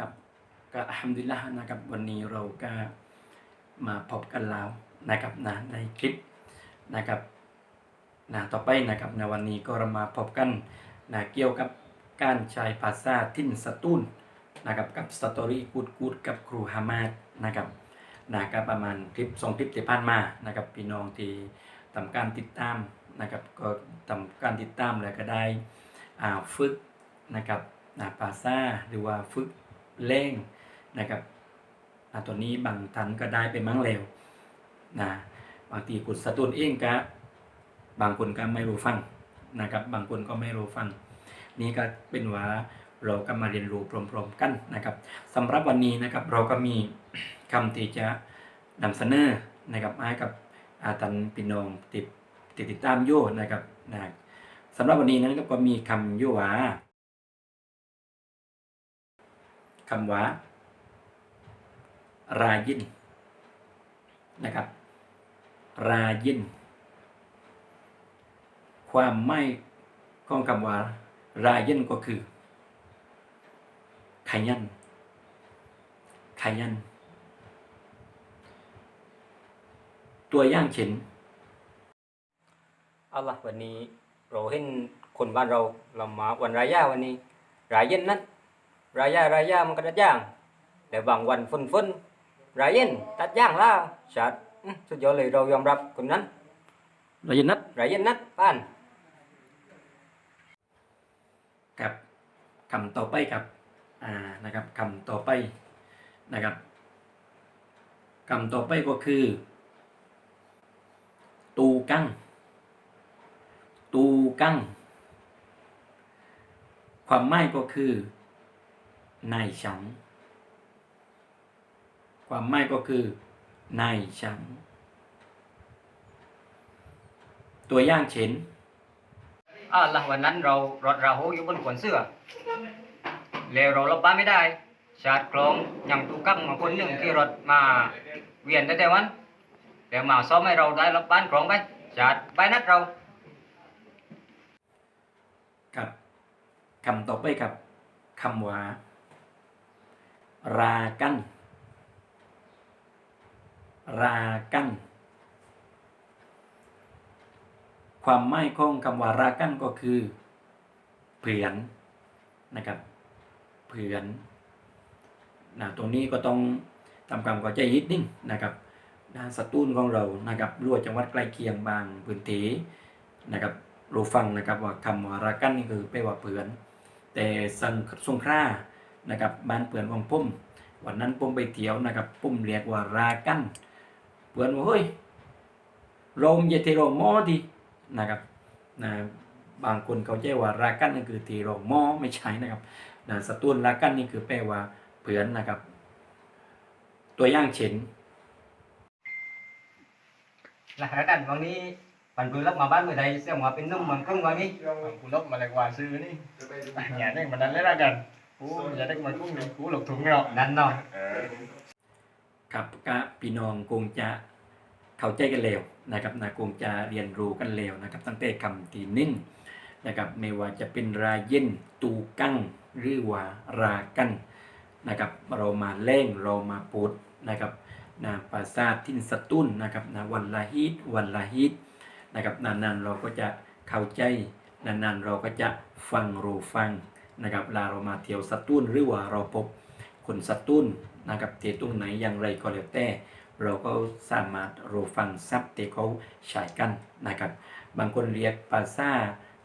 กับก็อัลฮัมดุลิลละห์นะครับวันนี้เราก็มาพบกันแล้วนะครับนะในคลิปนะครับนะต่อไปนะครับในวันนี้ก็เรามาพบกันนะเกี่ยวกับการใช้ภาษาทิ้นสตูลนะครับกับสตอรี่กูดกูดกับครูฮามาดนะครับนะก็ประมาณคลิปสองคลิปที่ผ่านมานะครับพี่น้องที่ทำการติดตามนะครับก็ทำการติดตามแล้วก็ได้อ่าฝึกนะครับ นะภาษาหรือว่าฝึกเล่งนะครับตัวนี้บางท่านก็ได้ไปมั่งแล้วนะบางทีกุศสตูลเองก็บางคนก็ไม่รู้ฟังนะครับบางคนก็ไม่รู้ฟัง นี่ก็เป็นว่าเราก็มาเรียนรู้พร้อมๆกันนะครับสำหรับวันนี้นะครับเราก็มีคำที่จะนำเสนอนะครับให้กับอาตันพี่น้องติดติดตามโยนะครับนะสำหรับวันนี้นั้นก็มีคำโยว่า คำว่า รายินนะครับ รายิน ความไม่ของคำว่า รายินก็คือขยันขยัน ตัวอย่างเช่นเอาละวันนี้เราเห็นคนบ้านเราเรามาวันรายาวันนี้ รายเย็นนั้น รายารายามันก็ตัดย่าง แต่บางวันฝนฝนรายเย็นตัดย่างแล้วชัดอื้อสุดยอดเลยเรายอมรับคนนั้นรายินนัดรายเย็นนัดป้านกับคำต่อไปครับอ่านะครับคำต่อไปนะครับคำต่อไปก็คือ ตูกังตูกังความหมายก็คือ นายฉัน ความหมายก็คือนายฉัน ตัวอย่างเช่นอ่าละวันนั้นเรารถราโหอยู่บนขวนเสื้อ แล้วเรารับบ้านไม่ได้ ชาร์จกลองยังตูกั้งมาคนหนึ่งที่รถมาเวียนแต่แต่วันแล้วมาซ้อมให้เราได้รับบ้านกลองไปชาร์จใบนัดเรากับคำต่อไปกับคำว่า รากัน รากัน ความหมายของคำว่ารากันก็คือเผือนนะครับเผือนนะตรงนี้ก็ต้องทำความเข้าใจนิดนึงนะครับด้านสตูลของเรานะครับรั่วจังหวัดใกล้เคียงบางพื้นที่นะครับรู้ฟังนะครับว่าคำว่ารากันนี่คือแปลว่าเผือน แต่สังสงขลา นะครับบ้านเผือนของพุ่มวันนั้นพุ่มไปเที่ยวนะครับพุ่มเรียกว่ารากันเผือนว่าเฮ้ยโรมอย่าเทโรมหมอดีนะครับนะบางคนเขาใจว่ารากันนั่นคือทีโรมหมอไม่ใช่นะครับนะสตูลรากันนี่คือแปลว่าเผือนนะครับ ตัวอย่างเช่น là ra đàn vàng đi bạn vừa lắp mà bán người đây xem mà bên nông mà không vàng đi กูลบมาเลยกว่าซื้อนี่อย่าได้มันนั้นเลยละกัน กูอย่าได้มากุ้งกูหลบถุงไม่หรอก đàn nào ครับก็พี่น้องคงจะเข้าใจกันแล้วนะครับนะคงจะเรียนรู้กันแล้วนะครับ ตั้งแต่คำที่นิ่งนะครับไม่ว่าจะเป็นราเย็นตูกั้งหรือว่ารากันนะครับเรามาเล่งเรามาพูดนะครับนะภาษาทินสตุนนะครับนะวันละฮิตวันละฮิตนะครับนานๆเราก็จะเข้าใจนานๆเราก็จะฟังรู้ฟัง นะครับเวลาเรามาเที่ยวสตูลหรือว่าเราพบคนสตูลนะครับที่ตรงไหนอย่างไรก็แล้วแต่ เราก็สามารถรู้ฟังซับที่เขาใช้กันนะครับ บางคนเรียกภาษา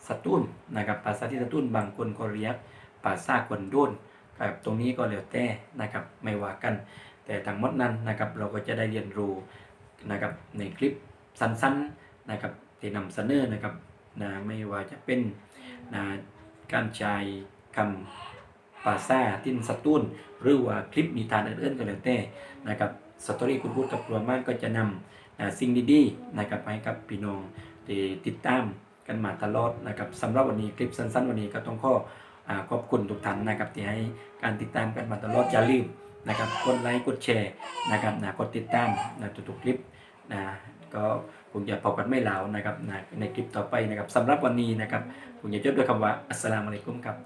สตูลนะครับภาษาที่สตูลบางคนก็เรียกภาษาคนโดนครับตรงนี้ก็แล้วแต่นะครับไม่ว่ากัน แต่ทั้งหมดนั้นนะครับเราก็จะได้เรียนรู้นะครับในคลิปสั้นๆนะครับที่นำเสนอนะครับนะไม่ว่าจะเป็นนะการใช้ คำภาษาทินสตูลหรือว่าคลิปนิทานอื่นๆก็แล้วแต่นะครับสตอรี่คุณพูดกับครัวบ้านก็จะนำอ่าสิ่งดีๆนะครับให้กับพี่น้องที่ติดตามกันมาตลอดนะครับสำหรับวันนี้คลิปสั้นๆ วันนี้ก็ต้องขออขอบคุณทุกท่านนะครับที่ให้การติดตามกันมาตลอดอย่าลืมนะครับกดไลค์กดแชร์นะครับนะกดติดตามนะทุกๆคลิปนะก็คงจะพบกันไม่ลาวนะครับนะในคลิปต่อไปนะครับสำหรับวันนี้นะครับผมจะจบด้วยคำว่าอัสสลามุอะลัยกุมครับ